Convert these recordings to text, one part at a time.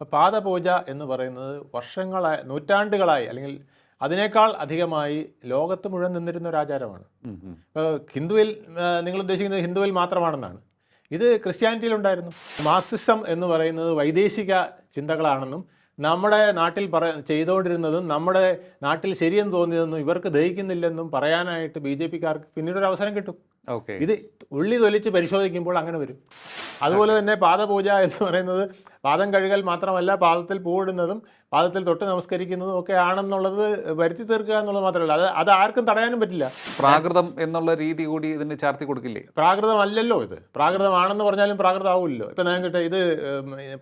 അപ്പോൾ പാദപൂജ എന്ന് പറയുന്നത് വർഷങ്ങളായി നൂറ്റാണ്ടുകളായി അല്ലെങ്കിൽ അതിനേക്കാൾ അധികമായി ലോകത്ത് മുഴുവൻ നിന്നിരുന്ന ഒരു ആചാരമാണ്. ഇപ്പോൾ ഹിന്ദുവിൽ നിങ്ങൾ ഉദ്ദേശിക്കുന്നത് ഹിന്ദുവിൽ മാത്രമാണെന്നാണ്. ഇത് ക്രിസ്ത്യാനിറ്റിയിലുണ്ടായിരുന്നു മാർസിസം എന്ന് പറയുന്നത് വൈദേശിക ചിന്തകളാണെന്നും നമ്മുടെ നാട്ടിൽ പറ ചെയ്തുകൊണ്ടിരുന്നതും നമ്മുടെ നാട്ടിൽ ശരിയെന്ന് തോന്നിയതെന്നും ഇവർക്ക് ദഹിക്കുന്നില്ലെന്നും പറയാനായിട്ട് ബി ജെ പിക്കാർക്ക് പിന്നീട് ഒരു അവസരം കിട്ടും. ഇത് ഉള്ളി തൊലിച്ച് പരിശോധിക്കുമ്പോൾ അങ്ങനെ വരും. അതുപോലെ തന്നെ പാദപൂജ എന്ന് പറയുന്നത് പാദം കഴുകൽ മാത്രമല്ല പാദത്തിൽ പൂവിടുന്നതും പാദത്തിൽ തൊട്ട് നമസ്കരിക്കുന്നതും ഒക്കെ ആണെന്നുള്ളത് വരുത്തി തീർക്കുക എന്നുള്ളത് മാത്രമല്ല. അത് അത് ആർക്കും തടയാനും പറ്റില്ല. പ്രാകൃതം എന്നുള്ള രീതി കൂടി ഇതിന് ചാർത്തി കൊടുക്കില്ലേ? പ്രാകൃതമല്ലല്ലോ ഇത്. പ്രാകൃതമാണെന്ന് പറഞ്ഞാലും പ്രാകൃതം ആവില്ലല്ലോ ഇപ്പം ഞാൻ കിട്ടെ ഇത്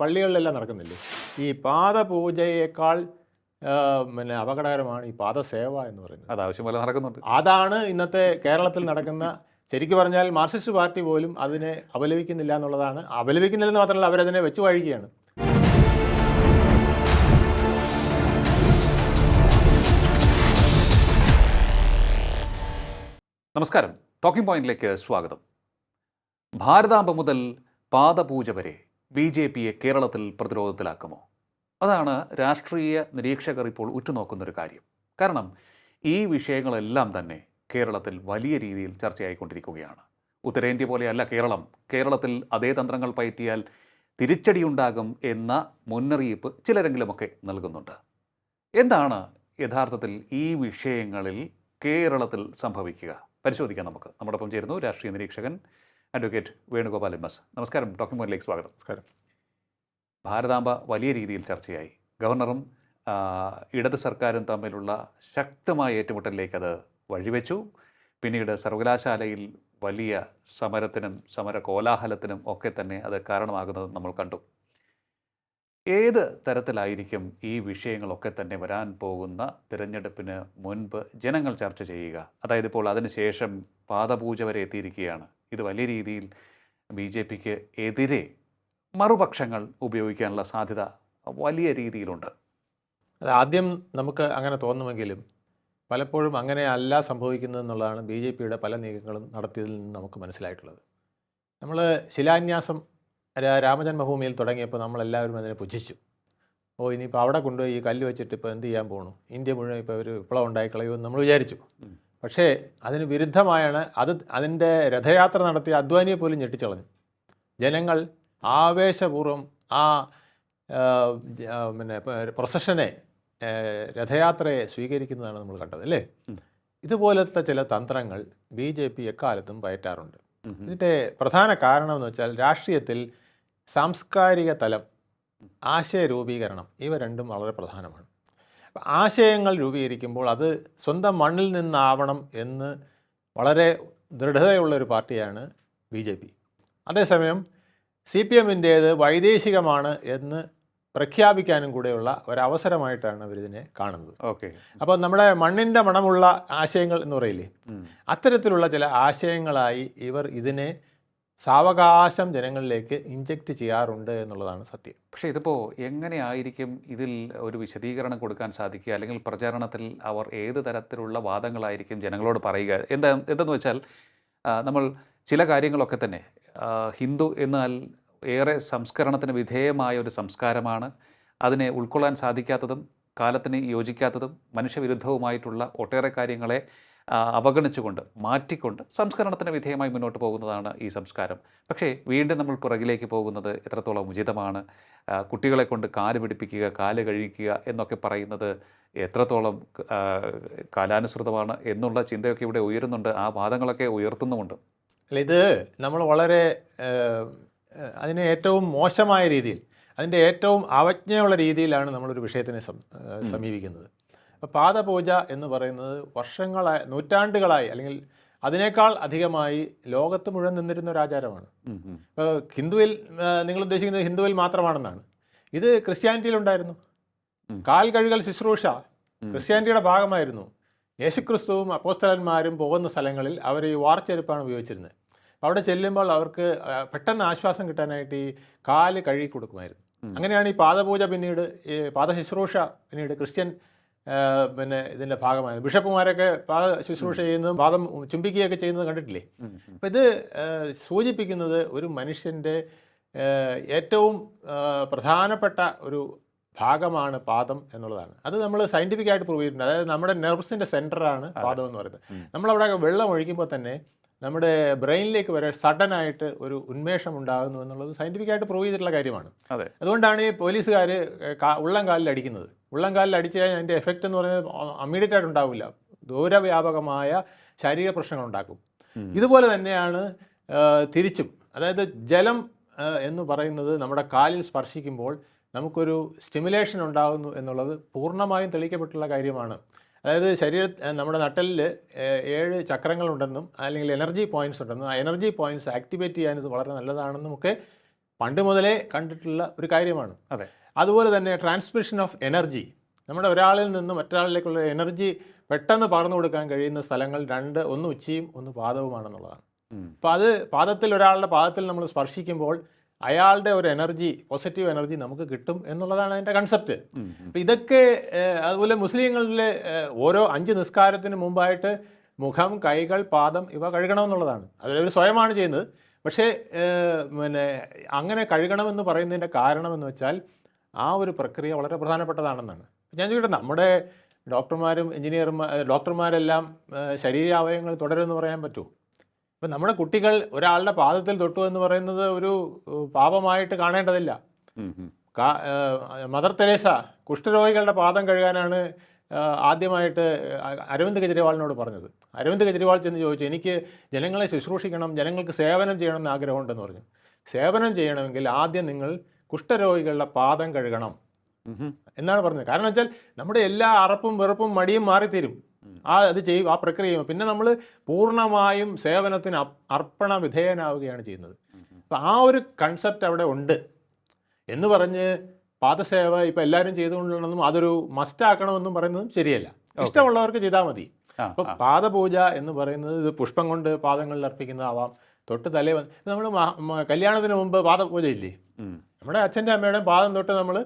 പള്ളികളിലെല്ലാം നടക്കുന്നില്ലേ? ഈ പാദപൂജയേക്കാൾ പിന്നെ അപകടകരമാണ് ഈ പാദസേവ എന്ന് പറയുന്നത്. അത് ആവശ്യം പോലെ നടക്കുന്നുണ്ട്. അതാണ് ഇന്നത്തെ കേരളത്തിൽ നടക്കുന്ന ശരിക്കും പറഞ്ഞാൽ മാർക്സിസ്റ്റ് പാർട്ടി പോലും അതിനെ അപലപിക്കുന്നില്ല എന്നുള്ളതാണ്. അപലപിക്കുന്നില്ലെന്ന് മാത്രമല്ല അവരതിനെ വെച്ചു വഴിക്കുകയാണ്. നമസ്കാരം. ടോക്കിംഗ് പോയിന്റിലേക്ക് സ്വാഗതം. ഭാരതാംബ മുതൽ പാദപൂജ വരെ ബി ജെ പിയെ കേരളത്തിൽ പ്രതിരോധത്തിലാക്കുമോ? അതാണ് രാഷ്ട്രീയ നിരീക്ഷകർ ഇപ്പോൾ ഉറ്റുനോക്കുന്നൊരു കാര്യം. കാരണം ഈ വിഷയങ്ങളെല്ലാം തന്നെ കേരളത്തിൽ വലിയ രീതിയിൽ ചർച്ചയായിക്കൊണ്ടിരിക്കുകയാണ്. ഉത്തരേന്ത്യ പോലെയല്ല കേരളം. കേരളത്തിൽ അതേ തന്ത്രങ്ങൾ പയറ്റിയാൽ തിരിച്ചടിയുണ്ടാകും എന്ന മുന്നറിയിപ്പ് ചിലരെങ്കിലുമൊക്കെ നൽകുന്നുണ്ട്. എന്താണ് യഥാർത്ഥത്തിൽ ഈ വിഷയങ്ങളിൽ കേരളത്തിൽ സംഭവിക്കുക? പരിശോധിക്കാം നമുക്ക്. നമ്മോടൊപ്പം ചേരുന്നു രാഷ്ട്രീയ നിരീക്ഷകൻ അഡ്വക്കേറ്റ് വേണുഗോപാൽ എം എസ്. നമസ്കാരം. ഡോക്ടർ മോനിലേക്ക് സ്വാഗതം. നമസ്കാരം. ഭാരതാംബ വലിയ രീതിയിൽ ചർച്ചയായി. ഗവർണറും ഇടത് സർക്കാരും തമ്മിലുള്ള ശക്തമായ ഏറ്റുമുട്ടലിലേക്ക് അത് വഴിവെച്ചു. പിന്നീട് സർവകലാശാലയിൽ വലിയ സമരത്തിനും സമര കോലാഹലത്തിനും ഒക്കെ തന്നെ അത് കാരണമാകുന്നത് നമ്മൾ കണ്ടു. ഏത് തരത്തിലായിരിക്കും ഈ വിഷയങ്ങളൊക്കെ തന്നെ വരാൻ പോകുന്ന തിരഞ്ഞെടുപ്പിന് മുൻപ് ജനങ്ങൾ ചർച്ച ചെയ്യുക? അതായത് ഇപ്പോൾ അതിനുശേഷം പാദപൂജ വരെ എത്തിയിരിക്കുകയാണ്. ഇത് വലിയ രീതിയിൽ ബി ജെ പിക്ക് എതിരെ മറുപക്ഷങ്ങൾ ഉപയോഗിക്കാനുള്ള സാധ്യത വലിയ രീതിയിലുണ്ട്. അത് ആദ്യം നമുക്ക് അങ്ങനെ തോന്നുമെങ്കിലും പലപ്പോഴും അങ്ങനെ അല്ല സംഭവിക്കുന്നത് എന്നുള്ളതാണ് ബി ജെ പിയുടെ പല നീക്കങ്ങളും നടത്തിയതിൽ നിന്ന് നമുക്ക് മനസ്സിലായിട്ടുള്ളത്. നമ്മൾ ശിലാന്യാസം രാമജന്മഭൂമിയിൽ തുടങ്ങിയപ്പോൾ നമ്മളെല്ലാവരും അതിനെ പുച്ഛിച്ചു. ഓ ഇനിയിപ്പോൾ അവിടെ കൊണ്ടുപോയി ഈ കല്ല് വെച്ചിട്ട് ഇപ്പോൾ എന്ത് ചെയ്യാൻ പോകണു ഇന്ത്യ മുഴുവൻ ഇപ്പോൾ ഒരു വിപ്ലവം ഉണ്ടായിക്കളയുമെന്ന് നമ്മൾ വിചാരിച്ചു. പക്ഷേ അതിന് വിരുദ്ധമായാണ് അത് അതിന്റെ രഥയാത്ര നടത്തിയ അദ്വാനിയെ പോലും ഞെട്ടിച്ചളഞ്ഞു. ജനങ്ങൾ ആവേശപൂർവം ആ പിന്നെ പ്രൊസഷനെ രഥയാത്രയെ സ്വീകരിക്കുന്നതാണ് നമ്മൾ കണ്ടത് അല്ലേ? ഇതുപോലത്തെ ചില തന്ത്രങ്ങൾ ബി ജെ പി എക്കാലത്തും പയറ്റാറുണ്ട്. ഇതിന്റെ പ്രധാന കാരണം എന്ന് വെച്ചാൽ രാഷ്ട്രീയത്തിൽ സാംസ്കാരിക തലം ആശയ രൂപീകരണം ഇവ രണ്ടും വളരെ പ്രധാനമാണ്. ആശയങ്ങൾ രൂപീകരിക്കുമ്പോൾ അത് സ്വന്തം മണ്ണിൽ നിന്നാവണം എന്ന് വളരെ ദൃഢതയുള്ള ഒരു പാർട്ടിയാണ് ബി ജെ പി. അതേസമയം സി പി എമ്മിന്റേത് വൈദേശികമാണ് എന്ന് പ്രഖ്യാപിക്കാനും കൂടെയുള്ള ഒരവസരമായിട്ടാണ് അവരിതിനെ കാണുന്നത്. ഓക്കെ. അപ്പോൾ നമ്മുടെ മണ്ണിന്റെ മണമുള്ള ആശയങ്ങൾ എന്ന് പറയില്ലേ? അത്തരത്തിലുള്ള ചില ആശയങ്ങളായി ഇവർ ഇതിനെ സാവകാശം ജനങ്ങളിലേക്ക് ഇഞ്ചെക്ട് ചെയ്യാറുണ്ട് എന്നുള്ളതാണ് സത്യം. പക്ഷേ ഇതിപ്പോൾ എങ്ങനെയായിരിക്കും ഇതിൽ ഒരു വിശദീകരണം കൊടുക്കാൻ സാധിക്കുക? അല്ലെങ്കിൽ പ്രചാരണത്തിൽ അവർ ഏത് തരത്തിലുള്ള വാദങ്ങളായിരിക്കും ജനങ്ങളോട് പറയുക? എന്താ എന്തെന്ന് വെച്ചാൽ നമ്മൾ ചില കാര്യങ്ങളൊക്കെ തന്നെ ഹിന്ദു എന്നാൽ ഏറെ സംസ്കരണത്തിന് വിധേയമായ ഒരു സംസ്കാരമാണ്. അതിനെ ഉൾക്കൊള്ളാൻ സാധിക്കാത്തതും കാലത്തിന് യോജിക്കാത്തതും മനുഷ്യവിരുദ്ധവുമായിട്ടുള്ള ഒട്ടേറെ കാര്യങ്ങളെ അവഗണിച്ചുകൊണ്ട് മാറ്റിക്കൊണ്ട് സംസ്കരണത്തിന് വിധേയമായി മുന്നോട്ട് പോകുന്നതാണ് ഈ സംസ്കാരം. പക്ഷേ വീണ്ടും നമ്മൾ പുറകിലേക്ക് പോകുന്നത് എത്രത്തോളം ഉചിതമാണ്. കുട്ടികളെ കൊണ്ട് കാൽ പിടിപ്പിക്കുക കാൽ കഴിക്കുക എന്നൊക്കെ പറയുന്നത് എത്രത്തോളം കാലാനുസൃതമാണ് എന്നുള്ള ചിന്തയൊക്കെ ഇവിടെ ഉയരുന്നുണ്ട്. ആ വാദങ്ങളൊക്കെ ഉയർത്തുന്നുമുണ്ട്. അല്ല ഇത് നമ്മൾ വളരെ അതിനെ ഏറ്റവും മോശമായ രീതിയിൽ അതിന്റെ ഏറ്റവും അവജ്ഞയുള്ള രീതിയിലാണ് നമ്മളൊരു വിഷയത്തിനെ സമീപിക്കുന്നത്. അപ്പോൾ പാദപൂജ എന്ന് പറയുന്നത് വർഷങ്ങളായി നൂറ്റാണ്ടുകളായി അല്ലെങ്കിൽ അതിനേക്കാൾ അധികമായി ലോകത്ത് മുഴുവൻ നിന്നിരുന്ന ഒരു ആചാരമാണ്. ഇപ്പോൾ ഹിന്ദുവിൽ നിങ്ങൾ ഉദ്ദേശിക്കുന്നത് ഹിന്ദുവിൽ മാത്രമാണെന്നാണ്. ഇത് ക്രിസ്ത്യാനിറ്റിയിലുണ്ടായിരുന്നു ഉണ്ടായിരുന്നു. കാൽ കഴുകൽ ശുശ്രൂഷ ക്രിസ്ത്യാനിറ്റിയുടെ ഭാഗമായിരുന്നു. യേശുക്രിസ്തുവും അപ്പോസ്തലന്മാരും പോകുന്ന സ്ഥലങ്ങളിൽ അവർ ഈ വാർച്ചെരുപ്പാണ് ഉപയോഗിച്ചിരുന്നത്. അവിടെ ചെല്ലുമ്പോൾ അവർക്ക് പെട്ടെന്ന് ആശ്വാസം കിട്ടാനായിട്ട് ഈ കാൽ കഴുകി കൊടുക്കുമായിരുന്നു. അങ്ങനെയാണ് ഈ പാദപൂജ പിന്നീട് ഈ പാദശുശ്രൂഷ പിന്നീട് ക്രിസ്ത്യൻ പിന്നെ ഇതിന്റെ ഭാഗമായത്. ബിഷപ്പുമാരൊക്കെ പാദ ശുശ്രൂഷ ചെയ്യുന്നതും പാദം ചുംബിക്കുകയൊക്കെ ചെയ്യുന്നത് കണ്ടിട്ടില്ലേ? അപ്പം ഇത് സൂചിപ്പിക്കുന്നത് ഒരു മനുഷ്യന്റെ ഏറ്റവും പ്രധാനപ്പെട്ട ഒരു ഭാഗമാണ് പാദം എന്നുള്ളതാണ്. അത് നമ്മൾ സയന്റിഫിക് ആയിട്ട് പ്രൂവ് ചെയ്തിട്ടുണ്ട്. അതായത് നമ്മുടെ നെർവ്സിന്റെ സെന്ററാണ് പാദം എന്ന് പറയുന്നത്. നമ്മളവിടെ വെള്ളം ഒഴിക്കുമ്പോൾ തന്നെ നമ്മുടെ ബ്രെയിനിലേക്ക് വരെ സഡൻ ആയിട്ട് ഒരു ഉന്മേഷം ഉണ്ടാകുന്നു എന്നുള്ളത് സയന്റിഫിക്കായിട്ട് പ്രൂവ് ചെയ്തിട്ടുള്ള കാര്യമാണ്. അതെ. അതുകൊണ്ടാണ് ഈ പോലീസുകാർ ഉള്ളം കാലിൽ അടിക്കുന്നത്. ഉള്ളംകാലിൽ അടിച്ചു കഴിഞ്ഞാൽ അതിന്റെ എഫക്റ്റ് എന്ന് പറയുന്നത് അമ്മീഡിയറ്റ് ആയിട്ട് ഉണ്ടാവില്ല. ദൂരവ്യാപകമായ ശാരീരിക പ്രശ്നങ്ങൾ ഉണ്ടാക്കും. ഇതുപോലെ തന്നെയാണ് തിരിച്ചും. അതായത് ജലം എന്ന് പറയുന്നത് നമ്മുടെ കാലിൽ സ്പർശിക്കുമ്പോൾ നമുക്കൊരു സ്റ്റിമുലേഷൻ ഉണ്ടാകുന്നു എന്നുള്ളത് പൂർണമായും തെളിയിക്കപ്പെട്ടുള്ള കാര്യമാണ്. അതായത് ശരീര നമ്മുടെ നട്ടലിൽ ഏഴ് ചക്രങ്ങളുണ്ടെന്നും അല്ലെങ്കിൽ എനർജി പോയിന്റ്സ് ഉണ്ടെന്നും ആ എനർജി പോയിന്റ്സ് ആക്ടിവേറ്റ് ചെയ്യാൻ ഇത് വളരെ നല്ലതാണെന്നും ഒക്കെ പണ്ട് മുതലേ കണ്ടിട്ടുള്ള ഒരു കാര്യമാണ്. അതെ. അതുപോലെ തന്നെ ട്രാൻസ്മിഷൻ ഓഫ് എനർജി. നമ്മുടെ ഒരാളിൽ നിന്ന് മറ്റൊരാളിലേക്കുള്ള എനർജി പെട്ടെന്ന് പകർന്നു കൊടുക്കാൻ കഴിയുന്ന സ്ഥലങ്ങൾ രണ്ട് ഒന്ന് ഉച്ചയും ഒന്ന് പാദവുമാണെന്നുള്ളതാണ്. അപ്പോൾ അത് പാദത്തിൽ ഒരാളുടെ പാദത്തിൽ നമ്മൾ സ്പർശിക്കുമ്പോൾ അയാളുടെ ഒരു എനർജി പോസിറ്റീവ് എനർജി നമുക്ക് കിട്ടും എന്നുള്ളതാണ് അതിന്റെ കൺസെപ്റ്റ് അപ്പം ഇതൊക്കെ അതുപോലെ മുസ്ലിങ്ങളിലെ ഓരോ അഞ്ച് നിസ്കാരത്തിന് മുമ്പായിട്ട് മുഖം കൈകൾ പാദം ഇവ കഴുകണമെന്നുള്ളതാണ്. അതിലവർ സ്വയമാണ് ചെയ്യുന്നത്. പക്ഷേ പിന്നെ അങ്ങനെ കഴുകണമെന്ന് പറയുന്നതിന്റെ കാരണമെന്ന് വെച്ചാൽ ആ ഒരു പ്രക്രിയ വളരെ പ്രധാനപ്പെട്ടതാണെന്നാണ്. ഞാൻ ചോദിക്കട്ടെ നമ്മുടെ ഡോക്ടർമാരും എഞ്ചിനീയർമാർ ഡോക്ടർമാരെല്ലാം ശരീരാവയവങ്ങൾ തുടരുമെന്ന് പറയാൻ പറ്റുമോ? ഇപ്പം നമ്മുടെ കുട്ടികൾ ഒരാളുടെ പാദത്തിൽ തൊട്ടു എന്ന് പറയുന്നത് ഒരു പാപമായിട്ട് കാണേണ്ടതില്ല. മദർ തെരേസ കുഷ്ഠരോഗികളുടെ പാദം കഴുകാനാണ് ആദ്യമായിട്ട് അരവിന്ദ് കെജ്രിവാളിനോട് പറഞ്ഞത്. അരവിന്ദ് കെജ്രിവാൾ ചെന്ന് ചോദിച്ചു എനിക്ക് ജനങ്ങളെ ശുശ്രൂഷിക്കണം ജനങ്ങൾക്ക് സേവനം ചെയ്യണം എന്ന് ആഗ്രഹമുണ്ടെന്ന് പറഞ്ഞു. സേവനം ചെയ്യണമെങ്കിൽ ആദ്യം നിങ്ങൾ കുഷ്ഠരോഗികളുടെ പാദം കഴുകണം. എന്നാണ് പറഞ്ഞത്. കാരണം വെച്ചാൽ നമ്മുടെ എല്ലാ അറപ്പും വെറുപ്പും മടിയും മാറിത്തീരും. ആ അത് ചെയ്യും ആ പ്രക്രിയ പിന്നെ നമ്മൾ പൂർണമായും സേവനത്തിന് അർപ്പണ വിധേയനാവുകയാണ് ചെയ്യുന്നത്. അപ്പം ആ ഒരു കൺസെപ്റ്റ് അവിടെ ഉണ്ട്. എന്ന് പറഞ്ഞ് പാദസേവ ഇപ്പം എല്ലാവരും ചെയ്തുകൊണ്ടുള്ളതും അതൊരു മസ്റ്റാക്കണമെന്നും പറയുന്നതും ശരിയല്ല. ഇഷ്ടമുള്ളവർക്ക് ചെയ്താൽ മതി. അപ്പം പാദപൂജ എന്ന് പറയുന്നത് ഇത് പുഷ്പം കൊണ്ട് പാദങ്ങളിൽ അർപ്പിക്കുന്നതാവാം. തൊട്ട് തലേ നമ്മൾ കല്യാണത്തിന് മുമ്പ് പാദപൂജ ഇല്ലേ നമ്മുടെ അച്ഛന്റെ അമ്മയുടെയും പാദം തൊട്ട് നമ്മൾ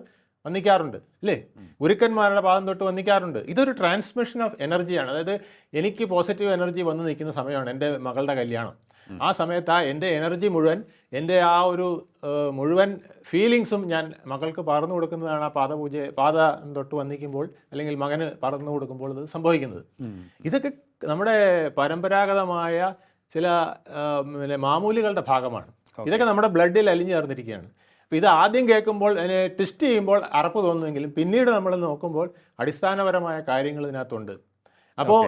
വന്നിക്കാറുണ്ട് അല്ലേ? ഗുരുക്കന്മാരുടെ പാദം തൊട്ട് വന്നിക്കാറുണ്ട്. ഇതൊരു ട്രാൻസ്മിഷൻ ഓഫ് എനർജിയാണ് അതായത് എനിക്ക് പോസിറ്റീവ് എനർജി വന്ന് നിൽക്കുന്ന സമയമാണ് എന്റെ മകളുടെ കല്യാണം. ആ സമയത്ത് ആ എന്റെ എനർജി മുഴുവൻ എന്റെ ആ ഒരു മുഴുവൻ ഫീലിങ്സും ഞാൻ മകൾക്ക് പകർന്നു കൊടുക്കുന്നതാണ് ആ പാദപൂജ പാദ തൊട്ട് വന്നിക്കുമ്പോൾ അല്ലെങ്കിൽ മകന് പകർന്നു കൊടുക്കുമ്പോൾ അത് സംഭവിക്കുന്നത്. ഇതൊക്കെ നമ്മുടെ പരമ്പരാഗതമായ ചില മാമൂലികളുടെ ഭാഗമാണ്. ഇതൊക്കെ നമ്മുടെ ബ്ലഡിൽ അലിഞ്ഞു ചേർന്നിരിക്കുകയാണ്. അപ്പോൾ ഇത് ആദ്യം കേൾക്കുമ്പോൾ അതിനെ ട്വിസ്റ്റ് ചെയ്യുമ്പോൾ അറപ്പ് തോന്നുമെങ്കിലും പിന്നീട് നമ്മൾ നോക്കുമ്പോൾ അടിസ്ഥാനപരമായ കാര്യങ്ങൾ ഇതിനകത്തുണ്ട്. അപ്പോൾ